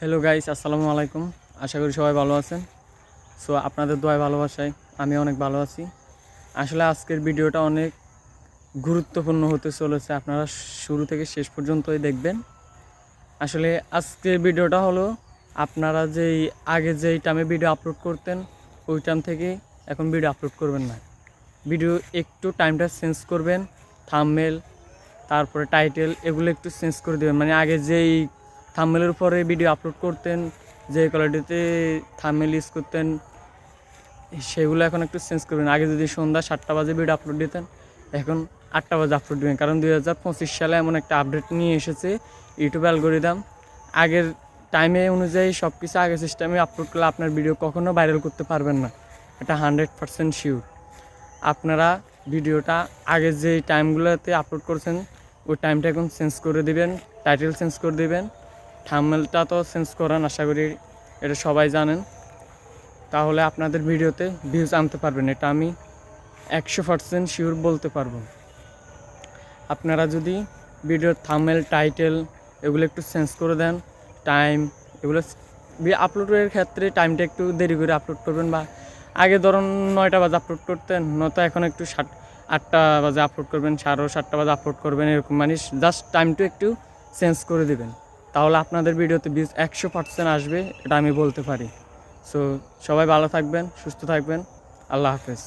Hello guys আসসালামু আলাইকুম। আশা করি সবাই ভালো আছেন। সো আপনাদের দোয়ায় ভালোবাসায় আমি অনেক ভালো আছি। আসলে আজকের ভিডিওটা অনেক গুরুত্বপূর্ণ হতে চলেছে। আপনারা শুরু থেকে শেষ পর্যন্তই দেখবেন। আসলে আজকের ভিডিওটা হলো, আপনারা যেই, আগে যেই টাইমে ভিডিও আপলোড করতেন, ওই টাইম থেকে এখন ভিডিও আপলোড করবেন না। ভিডিও একটু টাইমটা চেঞ্জ করবেন থামমেল তারপরে টাইটেল এগুলো একটু চেঞ্জ করে দেবেন। মানে আগে যেই থামমেলের উপরে ভিডিও আপলোড করতেন, যে কোয়ালিটিতে থামমেল ইউজ করতেন, সেগুলো এখন একটু চেঞ্জ করবেন। আগে যদি সন্ধ্যা সাতটা বাজে ভিডিও আপলোড দিতেন, এখন আটটা বাজে আপলোড দিবেন। কারণ দুই হাজার পঁচিশ সালে এমন একটা আপডেট নিয়ে এসেছে ইউটিউব অ্যালগোরিদম আগের টাইমে অনুযায়ী সব কিছু আগের সিস্টেমে আপলোড করলে আপনার ভিডিও কখনো ভাইরাল করতে পারবেন না। এটা হান্ড্রেড পারসেন্ট শিওর আপনারা ভিডিওটা আগে যে টাইমগুলোতে আপলোড করছেন, ওই টাইমটা এখন চেঞ্জ করে দিবেন টাইটেল চেঞ্জ করে দিবেন। থাম্বনেলটা তো চেঞ্জ করেন, আশা করি এটা সবাই জানেন। তাহলে আপনাদের ভিডিওতে ভিউজ আনতে পারবেন, এটা আমি একশো পার্সেন্ট শিওর বলতে পারব। আপনারা যদি ভিডিওর থাম্বনেল টাইটেল এগুলো একটু চেঞ্জ করে দেন টাইম এগুলো আপলোডের ক্ষেত্রে টাইমটা একটু দেরি করে আপলোড করবেন বা আগে ধরুন নয়টা বাজে আপলোড করতেন, নয়তো এখন একটু সাত, আটটা বাজে আপলোড করবেন, সাড়ে সাতটা বাজে আপলোড করবেন, এরকম মানে জাস্ট টাইমটা একটু চেঞ্জ করে দিবেন। তাহলে আপনাদের ভিডিওতে ভিউজ একশো পার্সেন্ট আসবে, এটা আমি বলতে পারি। সো সবাই ভালো থাকবেন, সুস্থ থাকবেন, আল্লাহ হাফেজ।